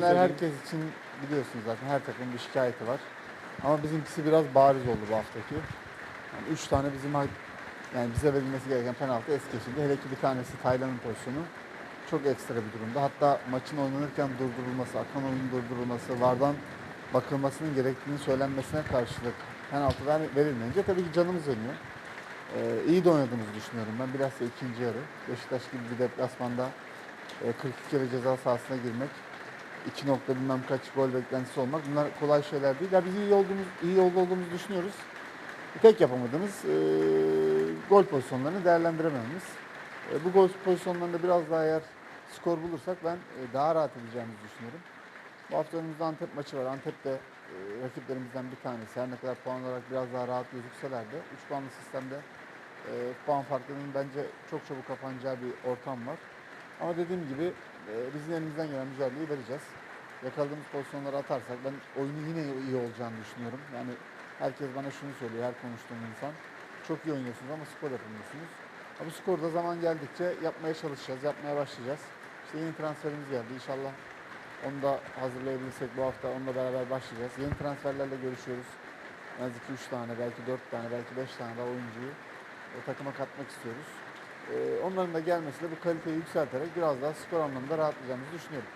Söyleyeyim. herkes için biliyorsunuz zaten her takımın bir şikayeti var. Ama bizimkisi biraz bariz oldu bu haftaki. Yani üç tane bizim yani bize verilmesi gereken penaltı es geçildi. Hele ki bir tanesi Taylan'ın pozisyonu çok ekstra bir durumda. Hatta maçın oynanırken durdurulması, akan oyunun durdurulması, VAR'dan bakılmasının gerektiğini söylenmesine karşılık penaltı ver- verilmeyince tabii ki canımız yanıyor. Ee, iyi de oynadığımızı düşünüyorum ben. Bilhassa ikinci yarı. Beşiktaş gibi bir deplasmanda e, 42 kere ceza sahasına girmek, 2 nokta bilmem kaç gol beklentisi olmak bunlar kolay şeyler değil. Ya biz iyi olduğumuz, iyi yolda olduğumuzu düşünüyoruz. Tek yapamadığımız e, gol pozisyonlarını değerlendiremememiz. E, bu gol pozisyonlarında biraz daha eğer skor bulursak ben e, daha rahat edeceğimizi düşünüyorum. Bu hafta önümüzde Antep maçı var. Antep de e, rakiplerimizden bir tanesi. Her ne kadar puan olarak biraz daha rahat gözükseler de 3 puanlı sistemde e, puan farkının bence çok çabuk kapanacağı bir ortam var. Ama dediğim gibi e, bizim elimizden gelen mücadeleyi vereceğiz. Yakaladığımız pozisyonları atarsak ben oyunu yine iyi olacağını düşünüyorum. Yani herkes bana şunu söylüyor her konuştuğum insan. Çok iyi oynuyorsunuz ama skor yapamıyorsunuz. Ama bu skorda zaman geldikçe yapmaya çalışacağız, yapmaya başlayacağız. İşte yeni transferimiz geldi. İnşallah onu da hazırlayabilirsek bu hafta onunla beraber başlayacağız. Yeni transferlerle görüşüyoruz. En az 2-3 tane, belki 4 tane, belki 5 tane daha oyuncuyu o takıma katmak istiyoruz. Ee, onların da gelmesiyle bu kaliteyi yükselterek biraz daha skor anlamında rahatlayacağımızı düşünüyorum.